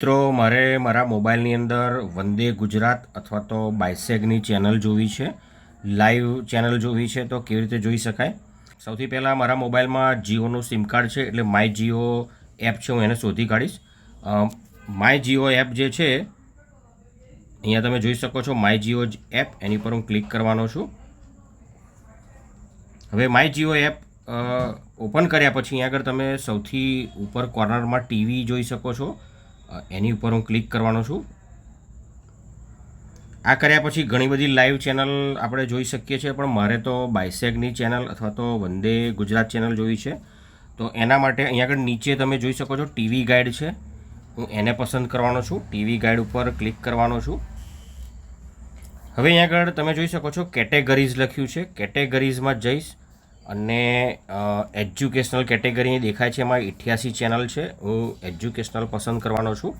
મિત્રો, મારે મારા મોબાઈલની અંદર વંદે ગુજરાત અથવા તો બાયસેગની ચેનલ જોવી છે. લાઈવ ચેનલ જોવી છે તો કેવી રીતે જોઈ શકાય? સૌથી પહેલાં મારા મોબાઈલમાં જીઓનું સિમ કાર્ડ છે, એટલે માય જીઓ એપ છે, હું એને શોધી કાઢીશ. માય જીઓ એપ જે છે, અહીંયા તમે જોઈ શકો છો માય જીઓ એપ, એની પર હું ક્લિક કરવાનો છું. હવે માય જીઓ એપ ઓપન કર્યા પછી અહીંયા આગળ તમે સૌથી ઉપર કોર્નરમાં ટીવી જોઈ શકો છો. એની ઉપર હું ક્લિક કરવાનો છું. આ કર્યા પછી ઘણી બધી લાઈવ ચેનલ આપણે જોઈ શકીએ છીએ, પણ મારે તો બાયસેગની ચેનલ અથવા તો વંદે ગુજરાત ચેનલ જોઈ છે. તો એના માટે અહીંયા આગળ નીચે તમે જોઈ શકો છો ટીવી ગાઈડ છે. હું એને પસંદ કરવાનો છું. ટીવી ગાઈડ ઉપર ક્લિક કરવાનો છું. હવે અહીંયા આગળ તમે જોઈ શકો છો કેટેગરીઝ લખ્યું છે. કેટેગરીઝમાં જઈશ. અને એજ્યુકેશનલ કેટેગરી દેખાય છે એમાં અઠ્યાસી ચેનલ છે. હું એજ્યુકેશનલ પસંદ કરવાનો છું.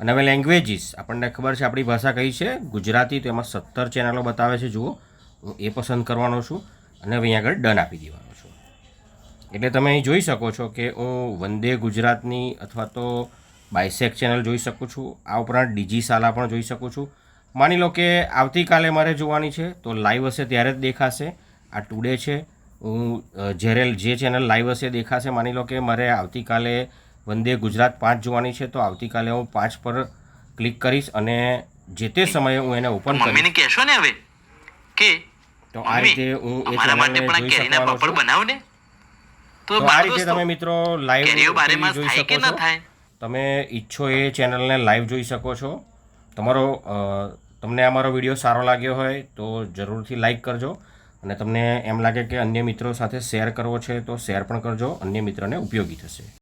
અને હવે લેંગ્વેજીસ આપણને ખબર છે આપણી ભાષા કઈ છે? ગુજરાતી, તો એમાં સત્તર ચેનલો બતાવે છે. જુઓ. હું એ પસંદ કરવાનો છું. અને હવે અહીંયા આગળ ડન આપી દેવાનો છું. એટલે તમે અહીં જોઈ શકો છો કે હું વંદે ગુજરાતની અથવા તો બાયસેક ચેનલ જોઈ શકું છું. આ ઉપરાંત ડીજી સાલા પણ જોઈ શકું છું. માની લો કે આવતીકાલે મારે જોવાની છે, તો લાઈવ હશે ત્યારે જ દેખાશે. આ ટુડે છે. હું જ્યારે જે ચેનલ લાઈવ હશે દેખાશે માની લો કે મારે આવતીકાલે વંદે ગુજરાત પાંચ જોવાની છે તો આવતીકાલે હું પાંચ પર ક્લિક કરીશ અને જે તે સમયે હું એને ઓપન કરીશ. મમ્મીને કહેશો ને હવે કે તો આ રીતે હું એ મારા માટે પણ કેરીના પાપડ બનાવ ને તો આ રીતે તમે મિત્રો લાઈવ જોઈ શકો છો. થાય? તમે ઈચ્છો એ ચેનલને લાઈવ જોઈ શકો છો. તમારો તમને આ મારો વીડિયો સારો લાગ્યો હોય તો જરૂરથી લાઈક કરજો. અને તમને એમ લાગે કે અન્ય મિત્રો સાથે શેર કરવો છે તો શેર પણ કરજો. અન્ય મિત્રને ઉપયોગી થશે.